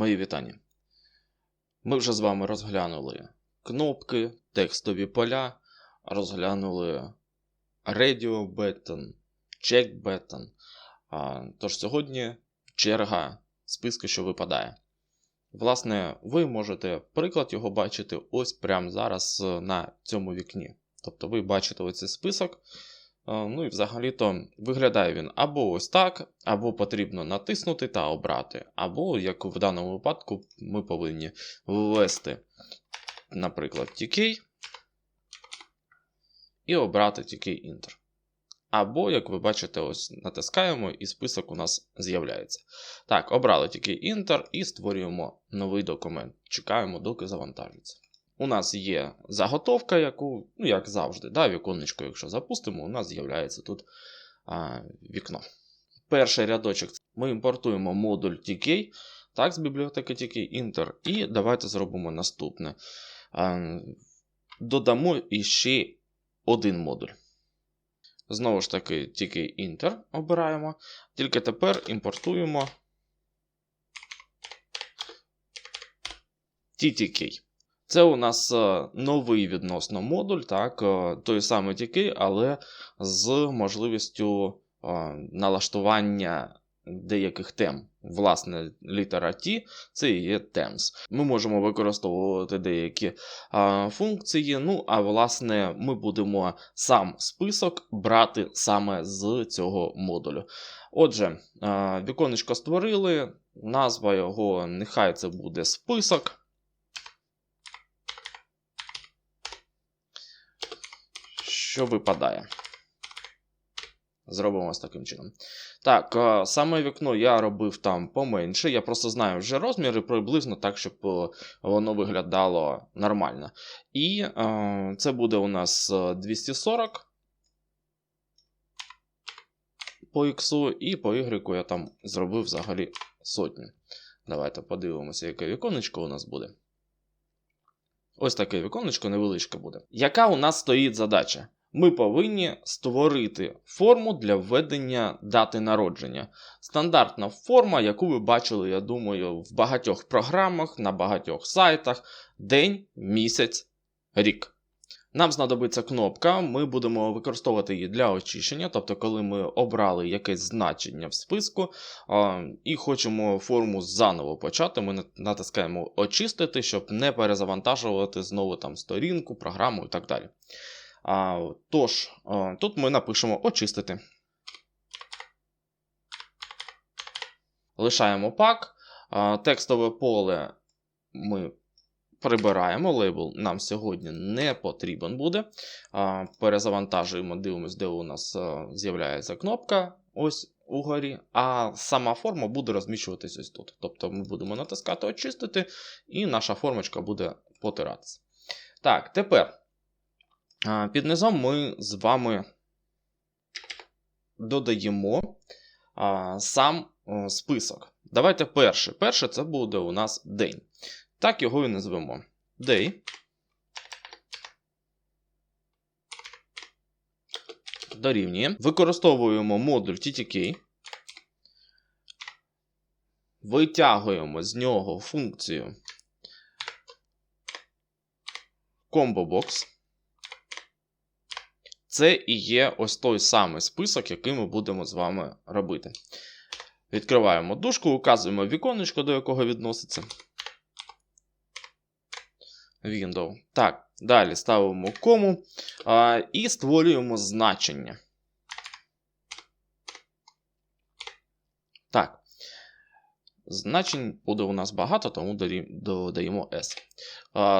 Мої вітання. Ми вже з вами розглянули кнопки, текстові поля, розглянули Radio Button, Check Button. Тож сьогодні черга списки, що випадає. Власне, ви можете приклад його бачити ось прямо зараз е, на цьому вікні. Тобто ви бачите оцей список. Е, Ну і взагалі-то виглядає він або ось так, або потрібно натиснути та обрати, або, як в даному випадку, ми повинні ввести, наприклад, TK і обрати TK Enter. Або, як ви бачите, ось натискаємо, і список у нас з'являється. Так, обрали TK Enter і створюємо новий документ. Чекаємо, доки завантажиться. У нас є заготовка, яку, ну, як завжди, да, віконечко, якщо запустимо, у нас з'являється тут а, вікно. Перший рядочок ми імпортуємо модуль TK, так, з бібліотеки TK Inter, і давайте зробимо наступне. А, додамо іще один модуль. Знову ж таки, TK Inter обираємо, тільки тепер імпортуємо TTK. Це у нас е, новий відносно модуль, так, е, той самий TK, але з можливістю е, налаштування деяких тем. Власне, літера T це і є Temps. Ми можемо використовувати деякі а, функції. Ну, а власне, ми будемо сам список брати саме з цього модулю. Отже, а, віконечко створили, назва його, нехай це буде список. Що випадає? Зробимо ось таким чином. Так, саме вікно я робив там поменше. Я просто знаю вже розміри приблизно так, щоб воно виглядало нормально. І е, це буде у нас 240 по X, і по Y я там зробив взагалі сотню. Давайте подивимося, яке віконечко у нас буде. Ось таке віконечко невеличке буде. Яка у нас стоїть задача? Ми повинні створити форму для введення дати народження. Стандартна форма, яку ви бачили, я думаю, в багатьох програмах, на багатьох сайтах: день, місяць, рік. Нам знадобиться кнопка, ми будемо використовувати її для очищення, тобто, коли ми обрали якесь значення в списку а, і хочемо форму заново почати, ми натискаємо очистити, щоб не перезавантажувати знову там сторінку, програму і так далі. А, Тож, а, тут ми напишемо очистити. Лишаємо пак. Текстове поле ми прибираємо. Лейбл нам сьогодні не потрібен буде. Перезавантажуємо, дивимося, де у нас з'являється кнопка. Ось угорі, а сама форма буде розміщуватись ось тут. Тобто ми будемо натискати очистити, і наша формочка буде потиратися. Так, тепер. Під низом ми з вами додаємо сам список. Давайте перше. Перше це буде у нас день. Так його і назвемо. Day. Дорівнює. Використовуємо модуль TTK. Витягуємо з нього функцію ComboBox. Це і є ось той самий список, який ми будемо з вами робити. Відкриваємо дужку, указуємо віконечко, до якого відноситься. Window. Так, далі ставимо кому а, і створюємо значення. Так. Значень буде у нас багато, тому додаємо S.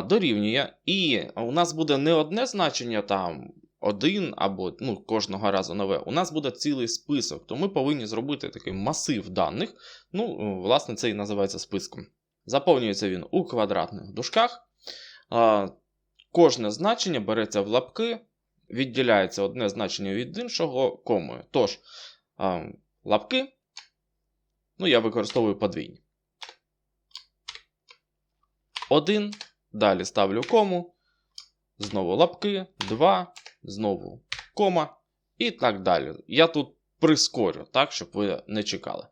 Дорівнює. І у нас буде не одне значення там один або ну, кожного разу нове, у нас буде цілий список, то ми повинні зробити такий масив даних. Ну, власне, це і називається списком. Заповнюється він у квадратних дужках. Кожне значення береться в лапки, відділяється одне значення від іншого комою. Тож, лапки, ну, я використовую подвійні. Один. Далі ставлю кому. Знову лапки, 2, знову кома і так далі. Я тут прискорю, так, щоб ви не чекали.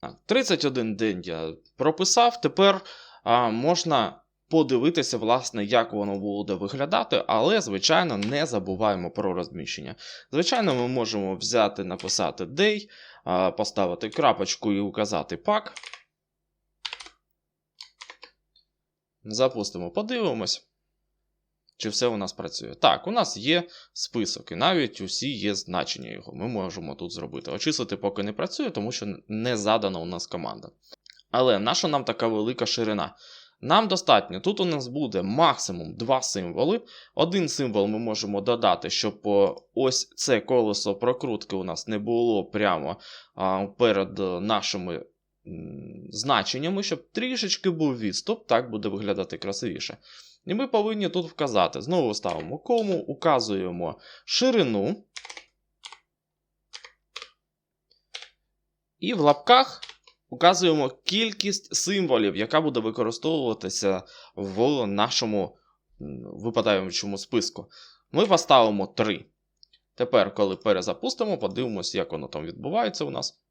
Так, 31 день я прописав, тепер а, можна подивитися, власне, як воно буде виглядати, але, звичайно, не забуваємо про розміщення. Звичайно, ми можемо взяти, написати day, поставити крапочку і указати пак. Запустимо, подивимось. Чи все у нас працює? Так, у нас є список, і навіть усі є значення його. Ми можемо тут зробити. Очистити поки не працює, тому що не задана у нас команда. Але наша нам така велика ширина? Нам достатньо. Тут у нас буде максимум два символи. Один символ ми можемо додати, щоб ось це колесо прокрутки у нас не було прямо перед нашими значеннями, щоб трішечки був відступ, так буде виглядати красивіше. І ми повинні тут вказати. Знову ставимо кому, указуємо ширину. І в лапках указуємо кількість символів, яка буде використовуватися в нашому випадаючому списку. Ми поставимо 3. Тепер, коли перезапустимо, подивимося, як воно там відбувається у нас.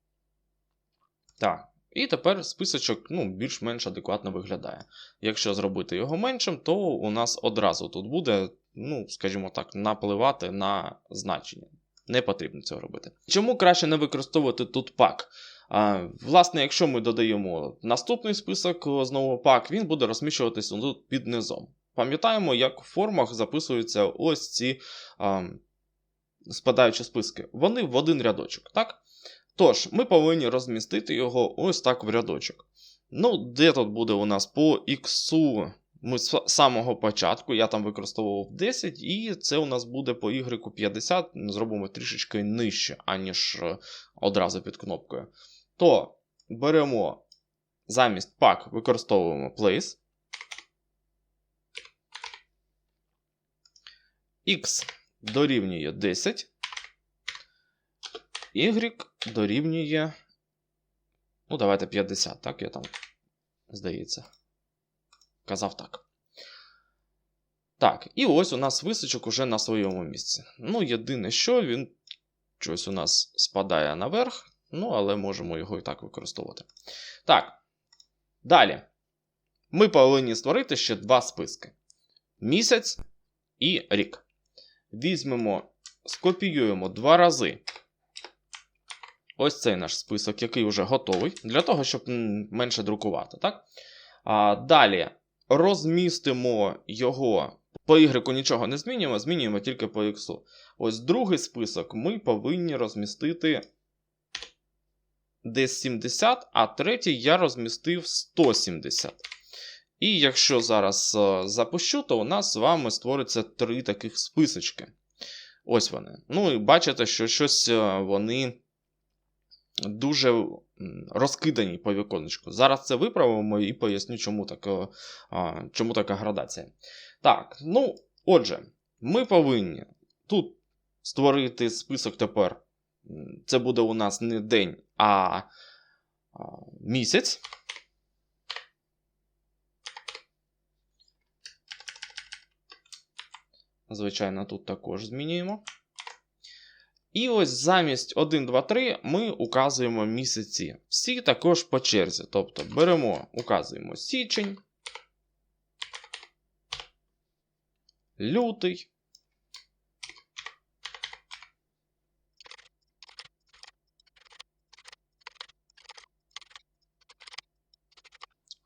Так. І тепер списочок ну, більш-менш адекватно виглядає. Якщо зробити його меншим, то у нас одразу тут буде, ну, скажімо так, напливати на значення. Не потрібно цього робити. Чому краще не використовувати тут пак? А, Власне, якщо ми додаємо наступний список знову пак, він буде розміщуватися тут під низом. Пам'ятаємо, як в формах записуються ось ці а, спадаючі списки. Вони в один рядочок, так? Тож, ми повинні розмістити його ось так в рядочок. Ну, де тут буде у нас по X? Ми з самого початку, я там використовував 10, і це у нас буде по Y 50, зробимо трішечки нижче, аніж одразу під кнопкою. То беремо замість pack використовуємо place. X дорівнює 10. Y дорівнює. Ну, давайте 50, так, я там, здається. Казав так. Так, і ось у нас височок уже на своєму місці. Ну, єдине, що він щось у нас спадає наверх, ну, але можемо його і так використовувати. Так. Далі. Ми повинні створити ще два списки: місяць і рік. Візьмемо, скопіюємо два рази ось цей наш список, який вже готовий, для того, щоб менше друкувати. так? А, Далі розмістимо його. По Y нічого не змінюємо, змінюємо тільки по X. Ось другий список ми повинні розмістити десь 70, а третій я розмістив 170. І якщо зараз запущу, то у нас з вами створиться три таких списочки. Ось вони. Ну і бачите, що щось вони дуже розкидані по віконечку. Зараз це виправимо і поясню, чому така, чому така градація. Так, ну, отже, ми повинні тут створити список тепер. Це буде у нас не день, а місяць. Звичайно, тут також змінюємо. І ось замість 1, 2, 3 ми указуємо місяці. Всі також по черзі. Тобто беремо, указуємо січень, лютий.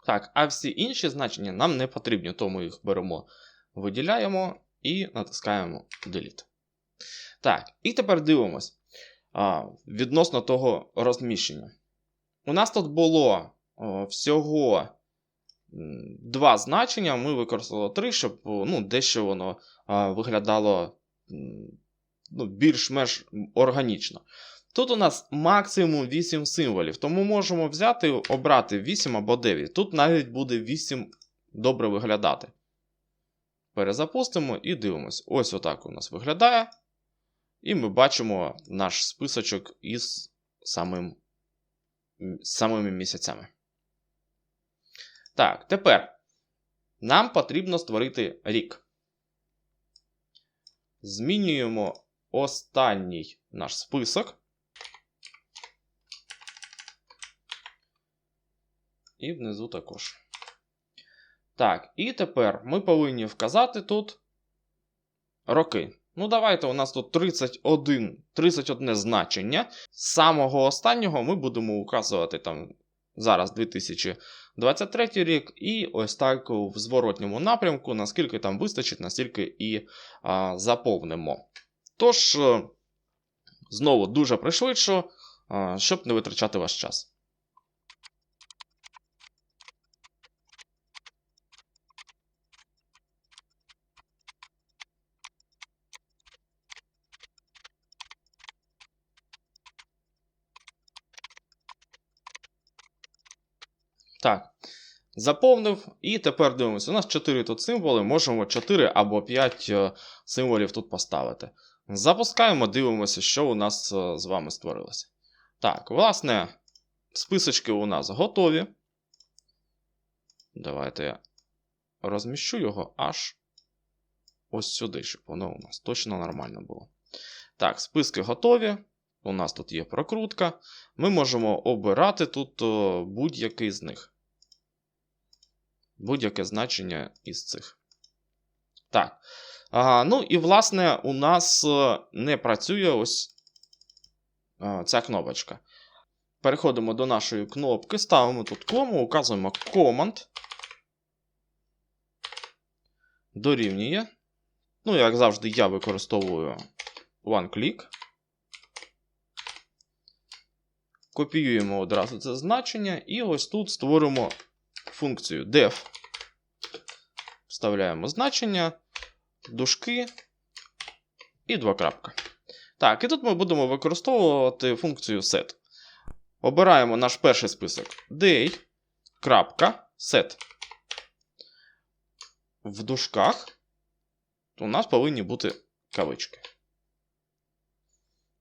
Так, а всі інші значення нам не потрібні, тому їх беремо, виділяємо і натискаємо Delete. Так, і тепер дивимось а, відносно того розміщення. У нас тут було о, всього два значення. Ми використали три, щоб ну, дещо воно а, виглядало ну, більш-менш органічно. Тут у нас максимум 8 символів, тому можемо взяти обрати 8 або 9. Тут навіть буде 8 добре виглядати. Перезапустимо і дивимось. Ось отак у нас виглядає. І ми бачимо наш списочок із самим, самими місяцями. Так, тепер нам потрібно створити рік. Змінюємо останній наш список. І внизу також. Так, і тепер ми повинні вказати тут роки. Ну, давайте у нас тут 31, 31 значення. З самого останнього ми будемо указувати там зараз 2023 рік, і ось так в зворотньому напрямку, наскільки там вистачить, настільки і а, заповнимо. Тож, е, знову дуже пришвидшу, щоб не витрачати ваш час. Так. Заповнив, і тепер дивимося. У нас 4 тут символи, можемо 4 або 5 е, символів тут поставити. Запускаємо, дивимося, що у нас е, з вами створилося. Так, власне, списочки у нас готові. Давайте я розміщу його аж ось сюди, щоб воно у нас точно нормально було. Так, списки готові. У нас тут є прокрутка. Ми можемо обирати тут е, будь-який з них. Будь-яке значення із цих. Так. А, ну і, власне, у нас е, не працює ось ця кнопочка. Переходимо до нашої кнопки, ставимо тут кому, указуємо Command. Дорівнює. Ну, як завжди, я використовую OneClick. Копіюємо одразу це значення, і ось тут створимо функцію def. Вставляємо значення, дужки і два крапка. Так, і тут ми будемо використовувати функцію set. Обираємо наш перший список day, крапка, set. В дужках у нас повинні бути кавички.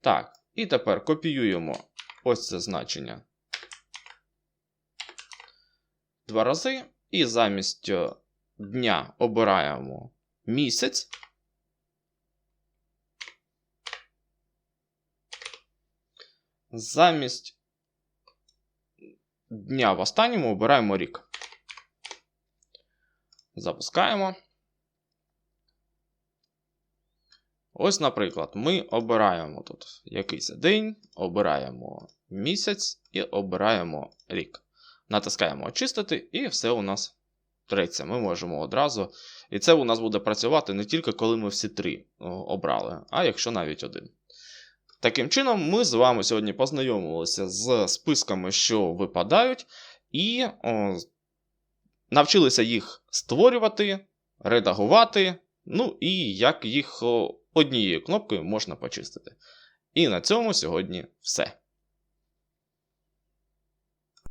Так, і тепер копіюємо ось це значення два рази. І замість е, дня обираємо місяць. Замість дня в останньому обираємо рік. Запускаємо. Ось, наприклад, ми обираємо тут якийсь день, обираємо місяць і обираємо рік. Натискаємо очистити, і все у нас треться. Ми можемо одразу. І це у нас буде працювати не тільки коли ми всі три обрали, а якщо навіть один. Таким чином, ми з вами сьогодні познайомилися з списками, що випадають, і о, навчилися їх створювати, редагувати, ну і як їх однією кнопкою можна почистити. І на цьому сьогодні все.